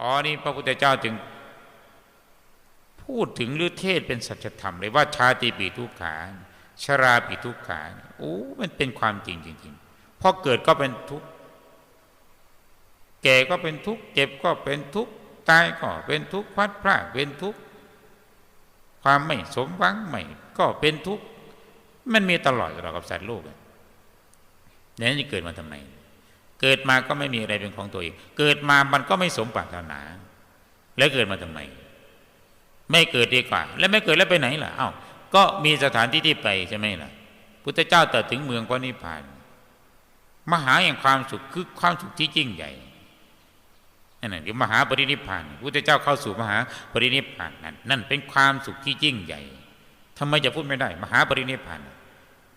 อ๋อนี่พระพุทธเจ้าจึง พูดถึงหรือเทศเป็นสัจธรรมเลยว่าชาติปีทุกขาชราปีทุกขาโอ้มันเป็นความจริงจริงๆพอเกิดก็เป็นทุกข์แก่ก็เป็นทุกข์เจ็บก็เป็นทุกข์ตายก็เป็นทุกข์พัดพลาดเป็นทุกข์ความไม่สมหวังไม่ก็เป็นทุกข์มันมีตลอดเรากับสัตว์โลกเนี่ยจะเกิดมาทำไม เกิดมาก็ไม่มีอะไรเป็นของตัวเอง เกิดมามันก็ไม่สมปรารถนา แล้วเกิดมาทำไม ไม่เกิดดีกว่า แล้วไม่เกิดแล้วไปไหนล่ะเอ้าก็มีสถานที่ที่ไปใช่ไหมล่ะ พุทธเจ้าตรัสถึงเมืองพระนิพพาน มหาแห่งความสุขคือความสุขที่ยิ่งใหญ่นั่นแหละมหาปรินิพพาน พุทธเจ้าเข้าสู่มหาปรินิพพานนั่นนั่นเป็นความสุขที่ยิ่งใหญ่ทำไมจะพูดไม่ได้ มหาปรินิพพาน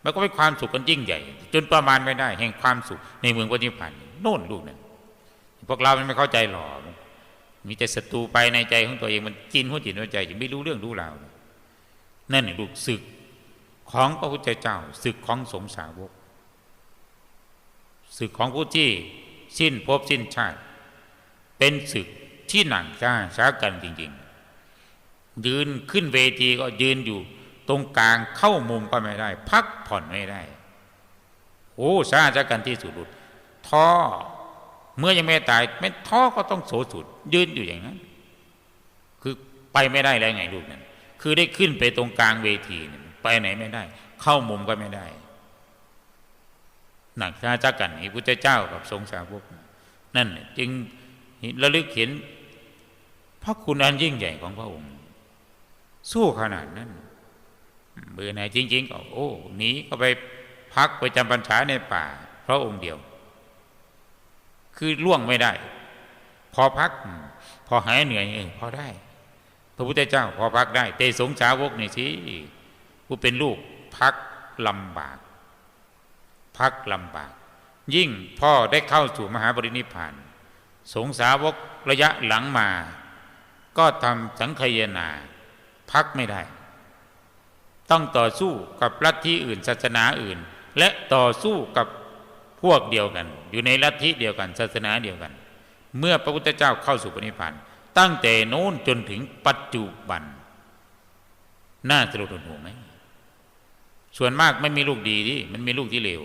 มันก็เป็นความสุขกันยิ่งใหญ่ จนประมาณไม่ได้ แห่งความสุขในเมืองปรินิพพานโน่นลูกนั่นพวกเราไม่เข้าใจหรอกมีแต่ศัตรูไปในใจของตัวเองมันกินหัวจิตหัวใจยังไม่รู้เรื่องรู้ราวนั่นลูกศึกของพระพุทธเจ้าศึกของสงสาวกศึกของผู้ที่สิ้นภพสิ้นชาติ เป็นศึกที่หนักชาช้ากันจริงๆ ยืนขึ้นเวทีก็ยืนอยู่ ตรงกลางเข้ามุมก็ไม่ได้ พักผ่อนไม่ได้ โอ้ชาช้ากันที่สุดท้อเมื่อยังไม่ตาย ไม่ท้อก็ต้องโสสุด ยืนอยู่อย่างนั้น คือไปไม่ได้แล้วไงลูกนั้น คือได้ขึ้นไปตรงกลางเวทีไปไหนไม่ได้ เข้ามุมก็ไม่ได้หนักชาจักกันนี่พุทธเจ้ากับทรงสาวกนั่นจึงระลึกเห็นพระคุณอันยิ่งใหญ่ของพระองค์ สู้ขนาดนั้น เบื่อไหนจริง ๆ ก็โอ้หนีก็ไปพักไปจำพรรษาในป่า เพราะองค์เดียว คือล่วงไม่ได้ พอพัก พอหายเหนื่อยพอได้ พระพุทธเจ้า พอพักได้ เตสงสาวกนี่สิผู้เป็นลูกพักลำบาก พักลำบาก ยิ่งพ่อได้เข้าสู่มหาบรินิพานสงสาวกระยะหลังมา ก็ทำสังคยนา พักไม่ได้ ต้องต่อสู้กับลัทธิอื่นศาสนาอื่น และต่อสู้กับพวกเดียวกัน อยู่ในลัทธิเดียวกันศาสนาเดียวกัน เมื่อพระพุทธเจ้าเข้าสู่ปณิพันธ์ตั้งแต่โน้นจนถึงปัจจุบัน น่าสลดหูไหมส่วนมากไม่มีลูกดีที่มันมีลูกที่เลว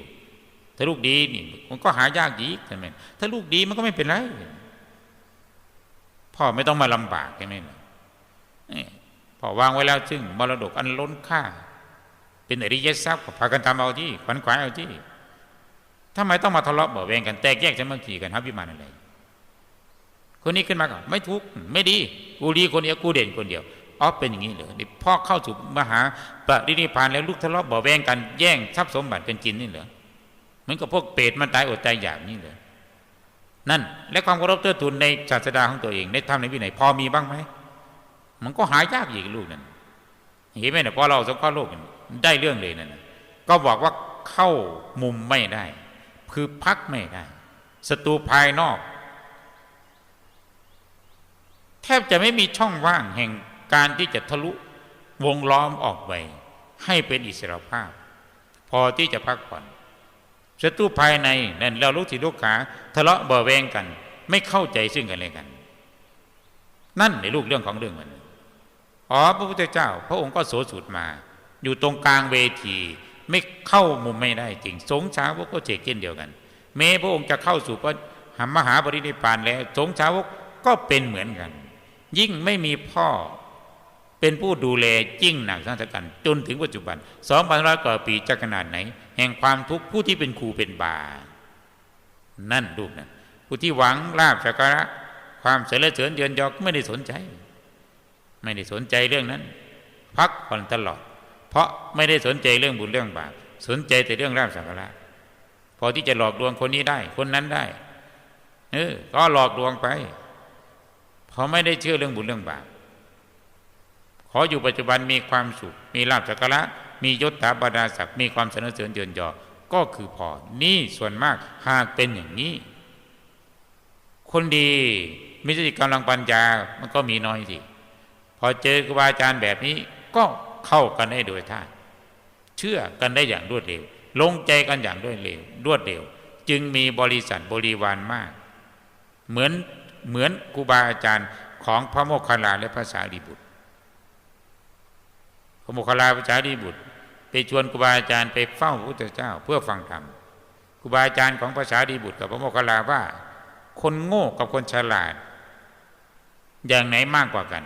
ถ้าลูกดีนี่มันก็หายากดีใช่ไหมถ้าลูกดีมันก็ไม่เป็นไรพ่อไม่ต้องมาลำบากใช่ไหม พอวางไว้แล้วซึ่งมรดกอันล้นค่า เป็นอริยทรัพย์พากันทำเอาที่ขวัญขวายเอาที่ทำไมต้องมาทะเลาะเบาแวงกันแตกแยกจะมาขี่กันฮับวิมานอะไรคนนี้ขึ้นมาก่อนไม่ทุกข์ไม่ดีกูดีคนเดียวกูเด่นคนเดียวอ๋อเป็นอย่างนี้เลยนี่พ่อเข้าสู่มหาปรินิพานแล้วลูกทะเลาะเบาแวงกันแย่งทรัพย์สมบัติกันกินนี่เหรอเหมันก็พวกเปรตมันตายอดตายอยากนี่เลยนั่นและความเคารพเตื้อทุนในศาสดาของตัวเองในธรรมในวินัยพอมีบ้างไหม มันก็หายากอีกลูกนั่นเห็นไหมเนี่ยพอเราสงเคราะห์โลกได้เรื่องเลยนั่นก็บอกว่าเข้ามุมไม่ได้ คือพักไม่ได้ศัตรูภายนอก แทบจะไม่มีช่องว่างแห่งการที่จะทะลุวงล้อมออกไปให้เป็นอิสรภาพ พอที่จะพักผ่อนศัตรูภายในนั่นเราลูกศิลูกขาทะเลาะเบาแวงกัน ไม่เข้าใจซึ่งกันและกัน นั่นในลูกเรื่องของเรื่องมัน อ๋อพระพุทธเจ้า พระองค์ก็โสสุดมา อยู่ตรงกลางเวที ไม่เข้ามุมไม่ได้จริง สงชาวกก็เจกเช่นเดียวกันเมพระองค์จะเข้าสู่พระมหาบริณิพานแล้ว สงชาวกก็เป็นเหมือนกัน ยิ่งไม่มีพ่อเป็นผู้ดูแลจิ้งหนักสังสกัน จนถึงปัจจุบันสองพันร้อยกว่าปีจะขนาดไหน แห่งความทุกข์ผู้ที่เป็นครูเป็นบา นั่นลูกนะผู้ที่หวังลาบสักการะความเสริญเสริญเยือนยอกไม่ได้สนใจ ไม่ได้สนใจเรื่องนั้น พักผ่อนตลอด เพราะไม่ได้สนใจเรื่องบุญเรื่องบาปสนใจแต่เรื่องลาบสักการะพอที่จะหลอกลวงคนนี้ได้ คนนั้นได้เออก็หลอกลวงไปเพราะไม่ได้เชื่อเรื่องบุญเรื่องบาปขออยู่ปัจจุบันมีความสุข มีลาบสักการะมียศถาบรรดาศักดิ์มีความสนเสริญเยินยอก็คือพอนี่ส่วนมากหากเป็นอย่างนี้ คนดีมิจฉากำลังปัญญามันก็มีน้อยสิพ อเจอครูบาอาจารย์แบบนี้ก็เข้ากันได้โดยท่าเชื่อกันได้อย่างรวดเร็ว ลงใจกันอย่างรวดเร็ว รวดเร็ว จึงมีบริษัทบริวารมาก เหมือนเหมือนครูบาอาจารย์ของพระโมคคัลลาและพระสารีบุตร พระโมคคัลลาพระสารีบุตร ไปชวนครูบาอาจารย์ไปเฝ้าพระพุทธเจ้าเพื่อฟังธรรมครูบาอาจารย์ของพระสารีบุตรกับพระโมคคัลลาว่า คนโง่กับคนฉลาด อย่างไหนมากกว่ากัน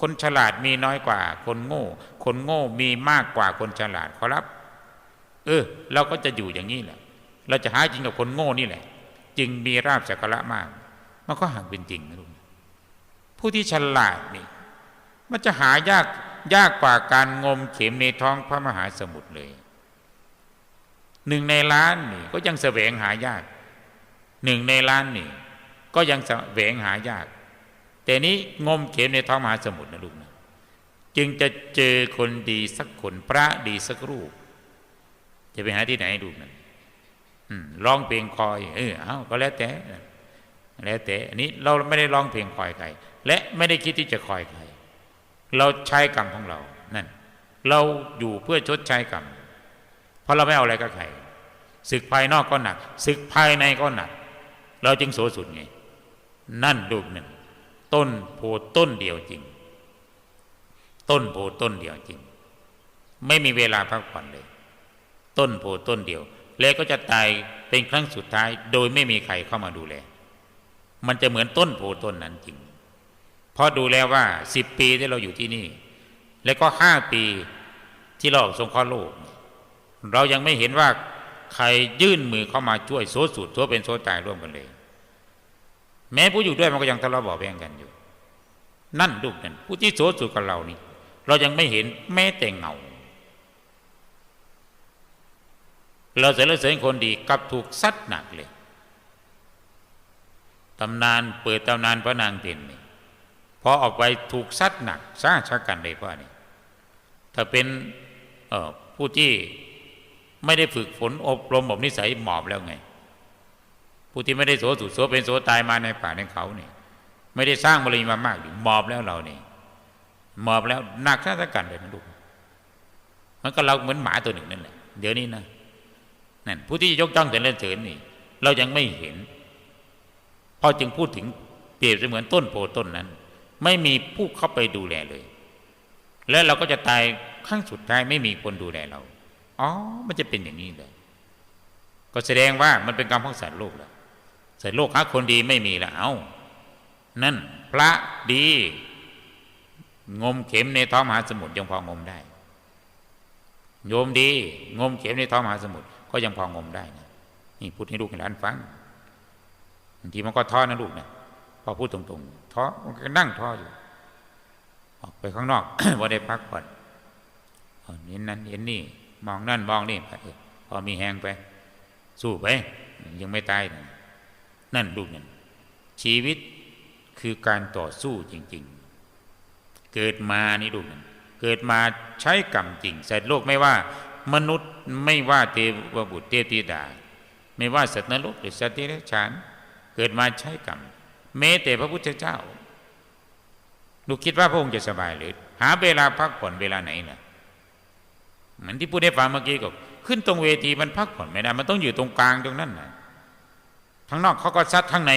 คนฉลาดมีน้อยกว่า คนโง่ คนโง่มีมากกว่าคนฉลาดขอรับ เออ เราก็จะอยู่อย่างนี้แหละ เราจะหาจริงกับคนโง่นี่แหละ จึงมีราบสักระมาก มันก็ห่างเป็นจริงนะลุงผู้ที่ฉลาดนี่ มันจะหายากยากกว่าการงมเข็มในท้องพระมหาสมุทรเลย หนึ่งในล้านนี่ ก็ยังแสวงหายาก หนึ่งในล้านนี่ ก็ยังแสวงหายาก แต่นี้งมเข็มในท้องมหาสมุทรนะลูกนะจึงจะเจอคนดีสักคนพระดีสักรูป จะไปหาที่ไหนดูกนะร้องเพลงคอยเออเอาก็แล้วแต่แล้วแต่อันนี้เราไม่ได้ร้องเพลงคอยใครและไม่ได้คิดที่จะคอยใครเราใช้กรรมของเรานั่นเราอยู่เพื่อชดใช้กรรมเพราะเราไม่เอาอะไรกับใครศึกภายนอกก็หนักศึกภายในก็หนัก เราจึงโสสุดไง นั่นดูหนึ่ง ต้นโพต้นเดียวจริง ต้นโพต้นเดียวจริง ไม่มีเวลาพักผ่อนเลย ต้นโพต้นเดียว แล้วก็จะตายเป็นครั้งสุดท้าย โดยไม่มีใครเข้ามาดูแล มันจะเหมือนต้นโพต้นนั้นจริงพราะดูแล้วว่าสิบปีที่เราอยู่ที่นี่ แล้วก็ห้าปีที่เราสงเคราะห์โลก เรายังไม่เห็นว่าใครยื่นมือเข้ามาช่วยโซสุดทั่วเป็นโซตายร่วมกันเลย แม้ผู้อยู่ด้วยมันก็ยังทะเลาะเบาแวงกันอยู่ นั่นดูกนั่นผู้ที่โซสุดกับเรานี่ เรายังไม่เห็นแม้แต่เงา เราเสรเสริญคนดีกับถูกซัดหนักเลยตำนานเปิดตำนานพระนางเต็นนี่พอออกไปถูกซัดหนักสร้างชักกันเลยพ่อนี่ถ้าเป็นผู้ที่ไม่ได้ฝึกฝนอบรมอบนิสัยหมอบแล้วไง ผู้ที่ไม่ได้โสสุดโสเป็นโสตายมาในป่าในเขาเนี่ยไม่ได้สร้างบริมามากหมอบแล้วเราเนี่ยหมอบแล้วหนักชาติกันเลยนะลูกมันก็เราเหมือนหมาตัวหนึ่งนั่นแหละเดี๋ยวนี้นะนั่นผู้ที่ยกจ้องแต่เล่นเฉินนี่ เรายังไม่เห็นพอจึงพูดถึงเปรียบเสมือนต้นโพต้นนั้น ไม่มีผู้เข้าไปดูแลเลย และเราก็จะตายครั้งสุดท้ายไม่มีคนดูแลเรา อ๋อ มันจะเป็นอย่างนี้เลย ก็แสดงว่ามันเป็นกรรมของสัตว์โลกแล้ว สัตว์โลกหาคนดีไม่มีแล้วเอานั่นพระดี งมเข็มในท้องมหาสมุทรยังพองมได้ โยมดี งมเข็มในท้องมหาสมุทรก็ยังพองมได้นะนี่พูดให้ลูกให้หลานฟังบางทีมันก็ท้อนะลูกนะพอพูดตรงๆท้อมันก็นั่งท้ออยู่ออกไปข้างนอกว่าได้พักผ่อนเห็นนั้นเห็นนี่ มองนั่นมองนี่พอมีแหงไป สู้ไป ยังไม่ตายนะ นั่นลูกนั่นชีวิตคือการต่อสู้จริง ๆ เกิดมานี่ลูกนั่นเกิดมาใช้กรรมจริงเสร็จโลกไม่ว่ามนุษย์ไม่ว่าเทวบุตรเทตีดา ไม่ว่าสัตว์นรกหรือสัตว์ที่ไรฉานเกิดมาใช้กรรมแม้แต่พระพุทธเจ้าลูกคิดว่าพระองค์จะสบายหรือ หาเวลาพักผ่อนเวลาไหนล่ะเหมือนที่พูดให้ฟังเมื่อกี้ก็ ขึ้นตรงเวทีมันพักผ่อนไม่ได้มันต้องอยู่ตรงกลางตรงนั้นนะ ทั้งนอกเขาก็ซัดทั้งใน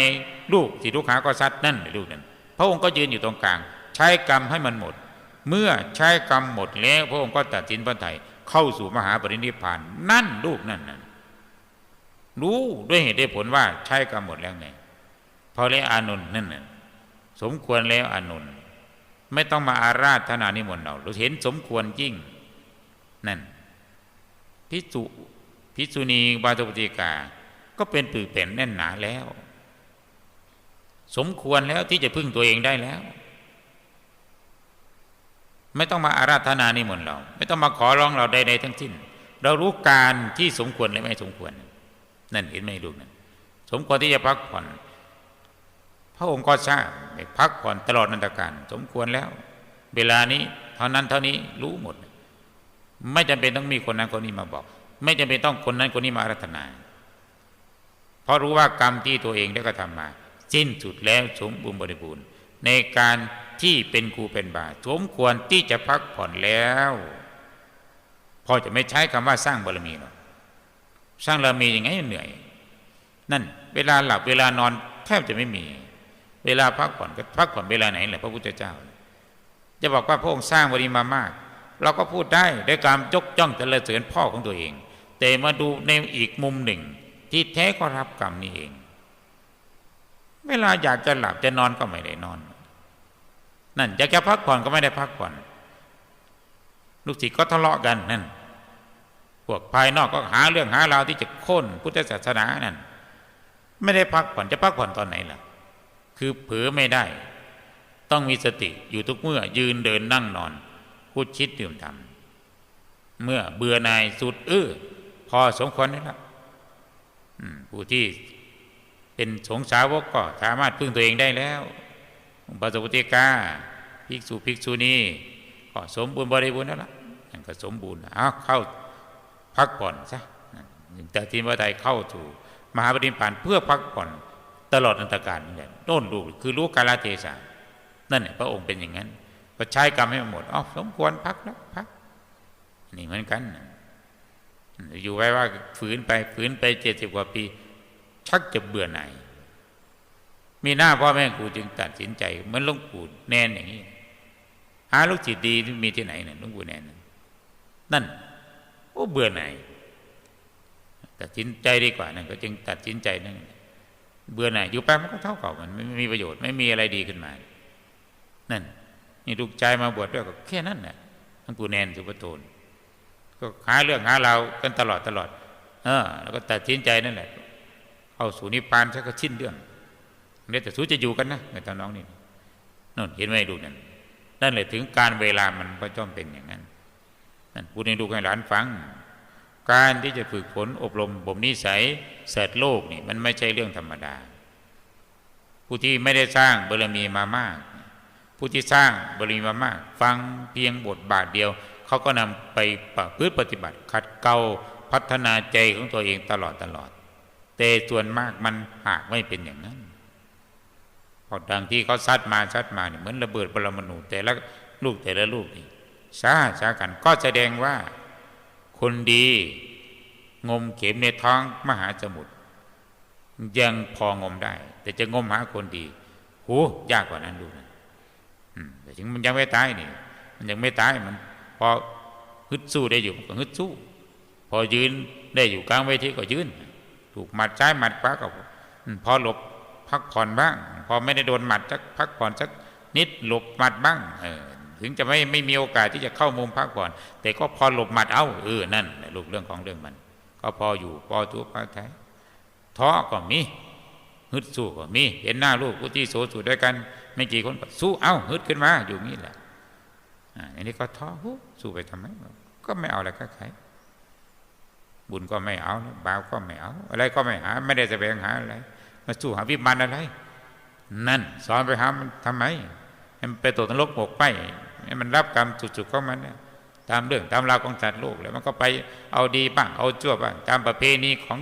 ลูกสิลูกหาก็ซัดนั่นลูกนั่นพระองค์ก็ยืนอยู่ตรงกลาง ใช้กรรมให้มันหมด เมื่อใช้กรรมหมดแล้วพระองค์ก็ตัดสินพระไถ่เข้าสู่มหาปรินิพพาน นั่นลูกนั่นนั่นรู้ด้วยเหตุด้วยผลว่าใช้กรรมหมดแล้วไงพอแล้วอานนท์นั่นน่ะสมควรแล้วอานนท์ไม่ต้องมาอาราธนานิมนต์เราเราเห็นสมควรยิ่งนั่นพิจุพิจุนีบาตุปติกา ก็เป็นปือแผ่นแน่นหนาแล้ว สมควรแล้วที่จะพึ่งตัวเองได้แล้ว ไม่ต้องมาอาราธนานิมนต์เรา ไม่ต้องมาขอร้องเราใดๆทั้งสิ้น เรารู้การที่สมควรและไม่สมควร นั่นเห็นไหมลูกนั่นสมควรที่จะพักผ่อนพระองค์ก็ทราบพักผ่อนตลอดนันตการสมควรแล้ว เวลานี้เท่านั้นเท่านี้รู้หมด ไม่จำเป็นต้องมีคนนั้นคนนี้มาบอก ไม่จำเป็นต้องคนนั้นคนนี้มาอารัตนา ราะรู้ว่ากรรมที่ตัวเองได้กระทำมา สิ้นสุดแล้วสมบูรณ์บริบูรณ์ ในการที่เป็นครูเป็นบาสมควรที่จะพักผ่อนแล้วพอจะไม่ใช้คำว่าสร้างบารมีหรอกสร้างบารมียังไงเหนื่อย นั่น เวลาหลับเวลานอนแทบจะไม่มี เวลาพักผ่อนก็พักผ่อนเวลาไหนแหละพระพุทธเจ้า จะบอกว่าพระองค์สร้างบาริมามาก เราก็พูดได้ด้วยการยกจ้องแต่ละเสริญพ่อของตัวเอง แต่มาดูในอีกมุมหนึ่ง ที่แท้ก็รับกรรมนี่เอง เวลาอยากจะหลับจะนอนก็ไม่ได้นอน นั่นอยากจะพักผ่อนก็ไม่ได้พักผ่อน ลูกศิษย์ก็ทะเลาะกันนั่น พวกภายนอกก็หาเรื่องหาราวที่จะโค่นพุทธศาสนานั่น ไม่ได้พักผ่อนจะพักผ่อนตอนไหนล่ะ คือเผลอไม่ได้ ต้องมีสติอยู่ทุกเมื่อ ยืนเดินนั่งนอนพูดคิดดื่มทำเมื่อเบื่อนายสุดเออพอสมควรนี่ละ ผู้ที่เป็นสงสาวกก็สามารถพึ่งตัวเองได้แล้วปสมุติกาภิกษุภิกษุณีก็สมบูรณ์บริบูรณ์แล้วล่ะก็สมบูรณ์เอาเข้าพักผ่อนซะแต่ทีมวัไทยเข้าถูกมหาปฏิปันเพื่อพักผ่อนตลอดอันตรการนี่แหละโน่นดูคือรู้กาลเทศะนั่นเนี่ยพระองค์เป็นอย่างนั้นก็ใช้กรรมให้หมดอ๋อสมควรพักแล้วพักนี่เหมือนกัน อยู่ไว้ว่าฝืนไปฝืนไปเจ็ดสิบกว่าปี ชักจะเบื่อหน่ายมีหน้าพ่อแม่ครูจึงตัดสินใจเหมือนลุงปู่แนนอย่างนี้หาลูกจิตดีมีที่ไหนเนี่ยลุงปู่แนนนั่นโอ้เบื่อหน่ายตัดสินใจดีกว่านั่นก็จึงตัดสินใจนั่นเบื่อหน่ายอยู่ไปมันก็เท่าเก่ามันไม่มีประโยชน์ไม่มีอะไรดีขึ้นมา นั่น นี่ลูกใจมาบวชด้วยก็แค่นั้นแหละทั้งปู่แนนสุปโทน ก็หาเรื่องหาเรากันตลอดตลอด เออ แล้วก็ตัดสินใจนั่นแหละเข้าสู่นิพพานชักก็ชิ้นเรื่องเนี่ยแต่สู้จะอยู่กันนะในตอนน้องนี่นั่นเห็นไหมดูนั่นนั่นแหละถึงการเวลามันก็จ้อมเป็นอย่างนั้นนั่นพูดให้ลูให้หลานฟัง การที่จะฝึกฝนอบรมบ่มนิสัยเสดโลกนี่มันไม่ใช่เรื่องธรรมดา ผู้ที่ไม่ได้สร้างบารมีมามาก ผู้ที่สร้างบารมีมามาก ฟังเพียงบทบาทเดียว เขาก็นำไปประพฤติปฏิบัติ ขัดเกลาพัฒนาใจของตัวเองตลอดตลอด แต่ส่วนมากมันหากไม่เป็นอย่างนั้นพอดังที่เขาซัดมาซัดมาเนี่ยเหมือนระเบิดปรมาณูแต่ละลูกแต่ละลูกนี่ชาชากันก็แสดงว่า คนดีงมเข็มในท้องมหาสมุทรยังพองมได้ แต่จะงมหาคนดีโหยากกว่านั้นดูนะแต่ถึงมันยังไม่ตายนี่ มันยังไม่ตายมัน พอฮึดสู้ได้อยู่ก็ฮึดสู้ พอยืนได้อยู่กลางเวทีก็ยืน ถูกหมัดใช้หมัดขวาก็พอหลบพักผ่อนบ้าง พอไม่ได้โดนหมัดสักพักผ่อนสักนิดหลบหมัดบ้างเออถึงจะไม่ไม่มีโอกาสที่จะเข้ามุมพักผ่อน แต่ก็พอหลบหมัดเอาเออนั่นลูกเรื่องของเรื่องมัน ก็พออยู่พอทุกข์พอท้ท้อก็มีฮึดสู้ก็มี เห็นหน้าลูกผู้ที่โสสุดด้วยกัน ไม่กี่คนก็สู้เอ้าฮึดขึ้นมาอยู่นี่แหละ อันนี้ก็ท้อสู้ไปทำไม ก็ไม่เอาอะไรก็ใครบุญก็ไม่เอาบาปก็ไม่เอา อะไรก็ไม่หา ไม่ได้แสวงหาอะไร มาสู้หาวิมานอะไร นั่น สอนไปหามันทำไมมันไปตกนรกหมกไปให้มันรับกรรมจุดๆของมันเนี่ยตามเรื่องตามราวของสัตว์โลกแล้วมันก็ไปเอาดีบ้างเอาชั่วบ้างตามประเพณีของ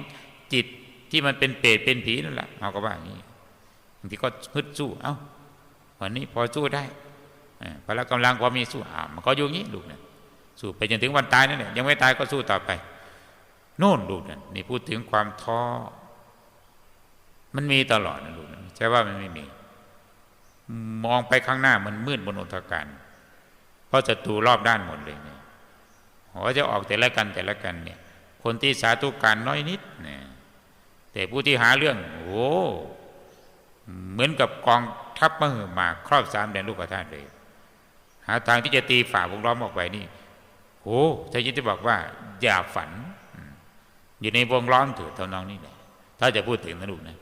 จิตที่มันเป็นเปรตเป็นผีนั่นแหละเอาก็ว่าอย่างนี้บางทีก็ฮึดสู้เอา้าวันนี้พอสู้ได้ พละกำลังพอมีสู้อ่ามันก็อยู่งี้ลูกเนี่ยสู้ไปจนถึงวันตายนั่นแหละยังไม่ตายก็สู้ต่อไปโน่นลูกเนั่นนี่พูดถึงความท้อ มันมีตลอดนะลูกนะใช่ว่ามันไม่มี มองไปข้างหน้ามันมืดบนอุทการเพราะศัตรูรอบด้านหมดเลยเนี่ยหัวจะออกแต่ละกันแต่ละกันเนี่ย คนที่สาธุการน้อยนิดเนี่ยแต่ผู้ที่หาเรื่องโอ้เหมือนกับกองทัพมหึมาครอบสามแดนลูกธาตุเลยาทางที่จะตีฝ่าวงล้อมออกไปนี่โอ้ถ้ายินที่บอกว่า อย่าฝัน อยู่ในวงล้อมถือเท่าน้องนี่แหละถ้าจะพูดถึงนะลูกนะ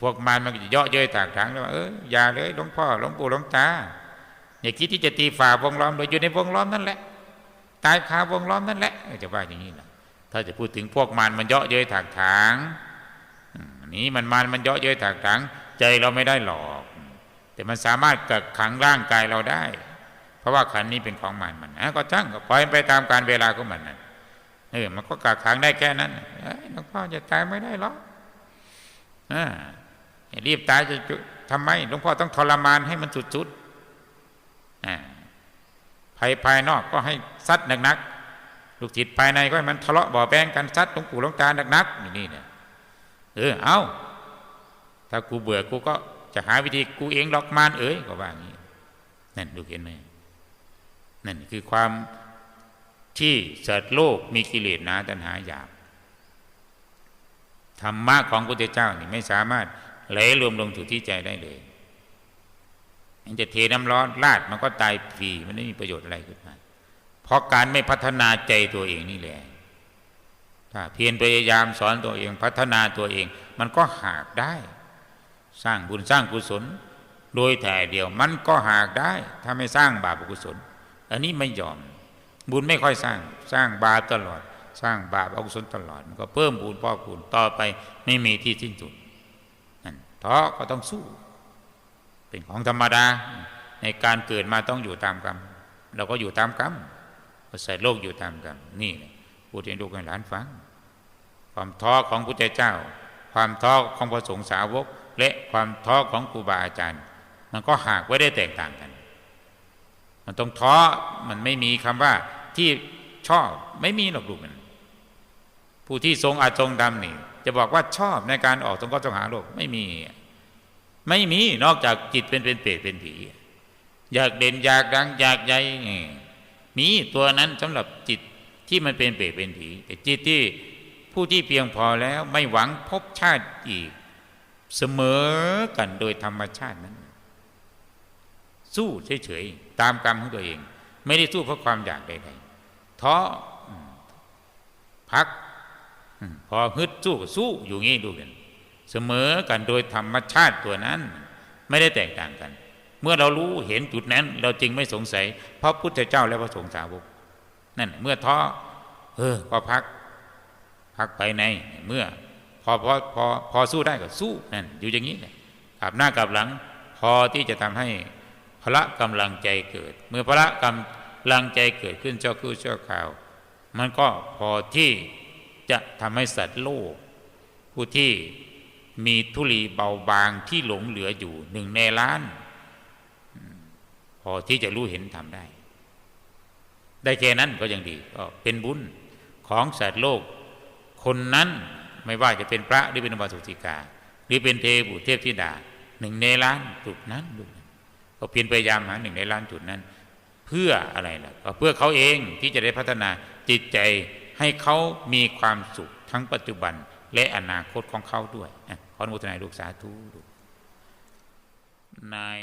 พวกมันมันจะเยาะเย้ยถากถางแล้วเอออย่าเลยหลวงพ่อหลวงปู่หลวงตาอย่าคิดที่จะตีฝ่าวงล้อมเลยอยู่ในวงล้อมนั่นแหละ ตายคาวงล้อมนั่นแหละจะว่าอย่างนี้นะถ้าจะพูดถึงพวกมันมันเยาะเย้ยถากถางนี้มันมันมันเยาะเย้ยถากถางใจเราไม่ได้หลอก แต่มันสามารถกักขังร่างกายเราได้ เพราะว่าขันนี้เป็นของมันมันนะก็ช่างก็ปล่อยไปตามการเวลาของมันนะเออมันก็กักขังได้แค่นั้นหลวงพ่อจะตายไม่ได้หรอกอ่ารีบตายจะทำไมหลวงพ่อต้องทรมานให้มันสุดๆอ่าภายภายนอกก็ให้ซัดหนักๆลูกจิตภายในก็ให้มันทะเลาะบ่อแบงกันซัดหลวงปู่หลวงตาหนักๆนี่นี่เนี่ยเออเอาถ้ากูเบื่อกูก็จะหาวิธีกูเองหรอกมารเอ๋ยก็ว่าอย่างนี้นั่นดูเห็นไหม นั่นคือความที่สัตว์โลกมีกิเลสหนาตัณหาหยาบธรรมะของพระพุทธเจ้านี่ไม่สามารถไหลรวมลงสู่ที่ใจได้เลยมันจะเทน้ำร้อนลาดมันก็ตายฟรีมันไม่มีประโยชน์อะไรขึ้นมาเพราะการไม่พัฒนาใจตัวเองนี่แหละถ้าเพียรพยายามสอนตัวเองพัฒนาตัวเอง มันก็หากได้ สร้างบุญสร้างกุศล โดยแต่เดียวมันก็หากได้ ถ้าไม่สร้างบาปกุศล อันนี้ไม่ยอม บุญไม่ค่อยสร้างสร้างบาปตลอด สร้างบาปอกุศลตลอดมันก็เพิ่มบุญพ่อคูณต่อไปไม่มีที่สิ้นสุดนั่นท้อก็ต้องสู้ เป็นของธรรมดา ในการเกิดมาต้องอยู่ตามกรรมเราก็อยู่ตามกรรมใส่โลกอยู่ตามกรรมนี่พูดให้ลูกให้หลานฟัง ความท้อของพุทธเจ้า ความท้อของพระสงฆ์สาวก และความท้อของครูบาอาจารย์ มันก็หากไว้ได้แตกต่างกัน มันต้องท้อมันไม่มีคำว่าที่ชอบไม่มีหรอกลูกมัน ผู้ที่ทรงอาจทรงดำนี่ จะบอกว่าชอบในการออกตรงก็ต้องหาโลกไม่มี ไม่มีนอกจากจิตเป็นเป็นเปรตเป็นผี อยากเด่นอยากดังอยากใหญ่มีตัวนั้นสำหรับจิตที่มันเป็นเปรตเป็นผีแต่จิตที่ผู้ที่เพียงพอแล้วไม่หวังพบชาติอีก เสมอกันโดยธรรมชาตินั้น สู้เฉยๆตามกรรมของตัวเอง ไม่ได้สู้เพราะความอยากใดๆท้อพัก พอฮึดสู้สู้อยู่งี้ดูกันเสมอกันโดยธรรมชาติตัวนั้น ไม่ได้แตกต่างกัน เมื่อเรารู้เห็นจุดนั้น เราจึงไม่สงสัยเพราะพุทธเจ้าและพระสงฆ์สาวกนั่นเมื่อท้อเออพอพัก พักไปในเมื่อพอพอพอพอสู้ได้ก็สู้นั่นอยู่อย่างนี้แหละกลับหน้ากลับหลัง พอที่จะทำให้ พละกำลังใจเกิด เมื่อพละกำลังใจเกิดขึ้นเจ้าคือเจ้าข่าว มันก็พอที่จะทำให้สัตว์โลก ผู้ที่มีทุลีเบาบางที่หลงเหลืออยู่หนึ่งในล้าน พอที่จะรู้เห็นทำได้ ได้แค่นั้นก็ยังดีก็เป็นบุญของสัตว์โลก คนนั้นไม่ว่าจะเป็นพระหรือเป็นบาสุติกา หรือเป็นเทบุเทพธิดาหนึ่งในล้านจุดนั้นดู ก็เพียรพยายามหาหนึ่งในล้านจุดนั้น เพื่ออะไรล่ะก็เพื่อเขาเองที่จะได้พัฒนาจิตใจให้เขามีความสุขทั้งปัจจุบันและอนาคตของเขาด้วยขออนุโมทนาลูกสาธุนาย